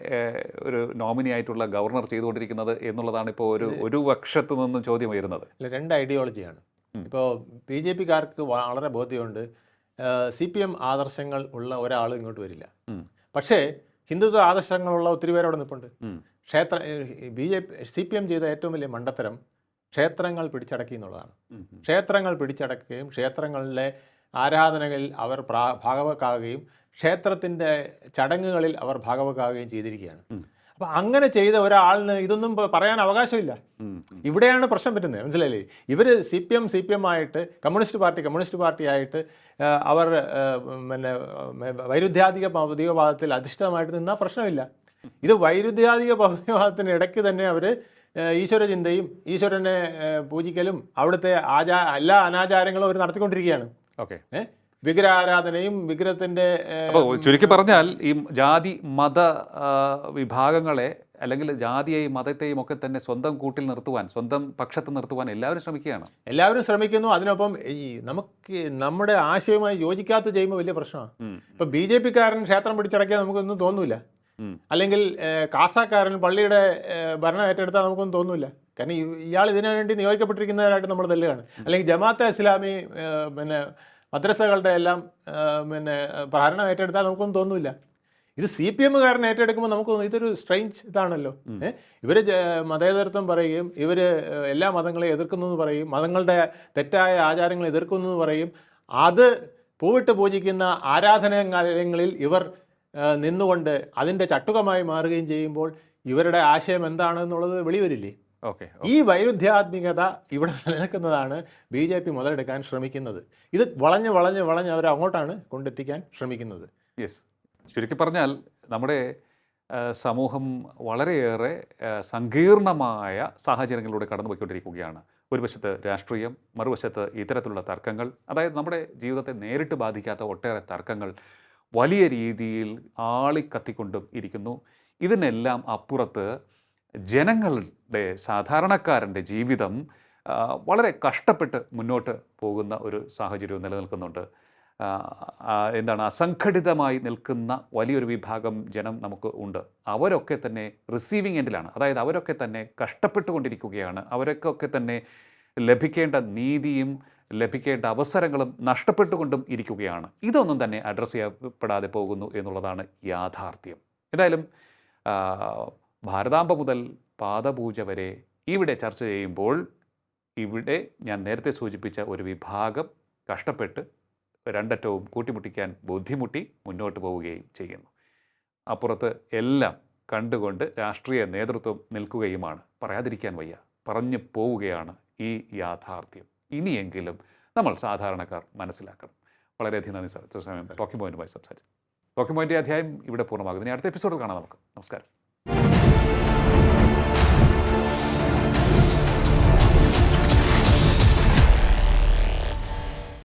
ഒരു നോമിനി ആയിട്ടുള്ള ഗവർണർ ചെയ്തുകൊണ്ടിരിക്കുന്നത് എന്നുള്ളതാണ് ഇപ്പോൾ ഒരു ഒരു പക്ഷത്തു നിന്നും ചോദ്യം ഉയരുന്നത്. അല്ല രണ്ട് ഐഡിയോളജിയാണ്. ഇപ്പോൾ ബി ജെ പിക്കാർക്ക് വളരെ ബോധ്യമുണ്ട്. സി പി എം ആദർശങ്ങൾ ഉള്ള ഒരാൾ ഇങ്ങോട്ട് വരില്ല. പക്ഷേ ഹിന്ദുത്വ ആദർശങ്ങളുള്ള ഒത്തിരി പേര് അവിടെ നിൽപ്പുണ്ട്. ക്ഷേത്ര B J P C P M ചെയ്ത ഏറ്റവും വലിയ മണ്ടത്തരം ക്ഷേത്രങ്ങൾ പിടിച്ചടക്കി എന്നുള്ളതാണ്. ക്ഷേത്രങ്ങൾ പിടിച്ചടക്കുകയും ക്ഷേത്രങ്ങളിലെ ആരാധനകളിൽ അവർ പ്രാ ഭാഗവക്കാവുകയും ക്ഷേത്രത്തിന്റെ ചടങ്ങുകളിൽ അവർ ഭാഗവക്കാവുകയും ചെയ്തിരിക്കുകയാണ്. അപ്പം അങ്ങനെ ചെയ്ത ഒരാളിന് ഇതൊന്നും പറയാൻ അവകാശമില്ല. ഇവിടെയാണ് പ്രശ്നം പറ്റുന്നത് മനസ്സിലായില്ലേ? ഇവർ C P M C P M ആയിട്ട് കമ്മ്യൂണിസ്റ്റ് പാർട്ടി കമ്മ്യൂണിസ്റ്റ് പാർട്ടി ആയിട്ട് അവർ പിന്നെ വൈരുദ്ധ്യാധിക ഭൗതികവാദത്തിൽ അധിഷ്ഠിതമായിട്ട് നിന്നാൽ പ്രശ്നമില്ല. ഇത് വൈരുദ്ധ്യാധിക ഭൗതികവാദത്തിന് ഇടയ്ക്ക് തന്നെ അവർ ഈശ്വര ചിന്തയും ഈശ്വരനെ പൂജിക്കലും അവിടുത്തെ ആചാ എല്ലാ അനാചാരങ്ങളും അവർ നടത്തിക്കൊണ്ടിരിക്കുകയാണ്. ഓക്കെ? വിഗ്രഹാരാധനയും വിഗ്രഹത്തിന്റെ ചുരുക്കി പറഞ്ഞാൽ ഈ ജാതി മത വിഭാഗങ്ങളെ അല്ലെങ്കിൽ ജാതിയെയും മതത്തെയും ഒക്കെ തന്നെ സ്വന്തം കൂട്ടിൽ നിർത്തുവാൻ സ്വന്തം പക്ഷത്ത് നിർത്തുവാൻ എല്ലാവരും ശ്രമിക്കുകയാണ്. എല്ലാവരും ശ്രമിക്കുന്നു. അതിനൊപ്പം ഈ നമുക്ക് നമ്മുടെ ആശയവുമായി യോജിക്കാത്ത ചെയ്യുമ്പോൾ വലിയ പ്രശ്നമാണ്. ഇപ്പം ബി ജെ പിക്കാരൻ ക്ഷേത്രം പിടിച്ചടക്കിയാൽ നമുക്കൊന്നും തോന്നൂല. ഉം. അല്ലെങ്കിൽ കാസാക്കാരൻ പള്ളിയുടെ ഭരണം ഏറ്റെടുത്താൽ നമുക്കൊന്നും തോന്നൂല. കാരണം ഇയാൾ ഇതിനു വേണ്ടി നിയോഗിക്കപ്പെട്ടിരിക്കുന്നവരായിട്ട് നമ്മൾ തല്ലുകയാണ്. അല്ലെങ്കിൽ ജമാഅത്തെ ഇസ്ലാമി പിന്നെ മദ്രസകളുടെ എല്ലാം പിന്നെ ഭരണം ഏറ്റെടുത്താൽ നമുക്കൊന്നും തോന്നൂല. ഇത് സി പി എമ്മുകാരൻ ഏറ്റെടുക്കുമ്പോൾ നമുക്ക് ഇതൊരു സ്ട്രെയിഞ്ച് ഇതാണല്ലോ. ഇവർ മതേതരത്വം പറയുകയും ഇവർ എല്ലാ മതങ്ങളെയും എതിർക്കുന്നു എന്ന് പറയും മതങ്ങളുടെ തെറ്റായ ആചാരങ്ങൾ എതിർക്കുന്നു എന്ന് പറയും. അത് പൂവിട്ട് പൂജിക്കുന്ന ആരാധനാലയങ്ങളിൽ ഇവർ നിന്നുകൊണ്ട് അതിന്റെ ചട്ടുകമായി മാറുകയും ചെയ്യുമ്പോൾ ഇവരുടെ ആശയം എന്താണെന്നുള്ളത് വെളിവരില്ലേ? ഓക്കെ ഈ വൈരുദ്ധ്യാത്മികത ഇവിടെ നിലനിൽക്കുന്നതാണ് ബി ജെ പി മുതലെടുക്കാൻ ശ്രമിക്കുന്നത്. ഇത് വളഞ്ഞ് വളഞ്ഞ് വളഞ്ഞ് അവർ അങ്ങോട്ടാണ് കൊണ്ടെത്തിക്കാൻ ശ്രമിക്കുന്നത്. യെസ് ചുരുക്കി പറഞ്ഞാൽ നമ്മുടെ സമൂഹം വളരെയേറെ സങ്കീർണമായ സാഹചര്യങ്ങളിലൂടെ കടന്നുപോയിക്കൊണ്ടിരിക്കുകയാണ്. ഒരു വശത്ത് രാഷ്ട്രീയം മറുവശത്ത് ഇത്തരത്തിലുള്ള തർക്കങ്ങൾ അതായത് നമ്മുടെ ജീവിതത്തെ നേരിട്ട് ബാധിക്കാത്ത ഒട്ടേറെ തർക്കങ്ങൾ വലിയ രീതിയിൽ ആളിക്കത്തിക്കൊണ്ടും ഇരിക്കുന്നു. ഇതിനെല്ലാം അപ്പുറത്ത് ജനങ്ങളുടെ സാധാരണക്കാരന്റെ ജീവിതം വളരെ കഷ്ടപ്പെട്ട് മുന്നോട്ട് പോകുന്ന ഒരു സാഹചര്യവും നിലനിൽക്കുന്നുണ്ട്. എന്താണ് അസംഘടിതമായി നിൽക്കുന്ന വലിയൊരു വിഭാഗം ജനം നമുക്ക് ഉണ്ട്. അവരൊക്കെ തന്നെ റിസീവിങ് എൻഡിലാണ് അതായത് അവരൊക്കെ തന്നെ കഷ്ടപ്പെട്ടുകൊണ്ടിരിക്കുകയാണ്. അവരൊക്കെ തന്നെ ലഭിക്കേണ്ട നീതിയും ലഭിക്കേണ്ട അവസരങ്ങളും നഷ്ടപ്പെട്ടുകൊണ്ടും ഇരിക്കുകയാണ്. ഇതൊന്നും തന്നെ അഡ്രസ്സ് ചെയ്യപ്പെടാതെ പോകുന്നു എന്നുള്ളതാണ് യാഥാർത്ഥ്യം. എന്തായാലും ഭാരതാംബ മുതൽ പാദപൂജ വരെ ഇവിടെ ചർച്ച ചെയ്യുമ്പോൾ ഇവിടെ ഞാൻ നേരത്തെ സൂചിപ്പിച്ച ഒരു വിഭാഗം കഷ്ടപ്പെട്ട് രണ്ടറ്റവും കൂട്ടിമുട്ടിക്കാൻ ബുദ്ധിമുട്ടി മുന്നോട്ട് പോവുകയും ചെയ്യുന്നു. അപ്പുറത്ത് എല്ലാം കണ്ടുകൊണ്ട് രാഷ്ട്രീയ നേതൃത്വം നിൽക്കുകയുമാണ്. പറയാതിരിക്കാൻ വയ്യ. പറഞ്ഞു പോവുകയാണ് ഈ യാഥാർത്ഥ്യം. ഇനിയെങ്കിലും നമ്മൾ സാധാരണക്കാർ മനസ്സിലാക്കണം. വളരെയധികം നന്ദി സാർ. സമയം ടോക്കിംഗ് പോയിന്റുമായി സംസാരിച്ചു. ടോക്കിംഗ് പോയിന്റ് അധ്യായം ഇവിടെ പൂർണമാകുന്നു. ഇനി അടുത്ത എപ്പിസോഡിൽ കാണാം നമുക്ക്. നമസ്കാരം.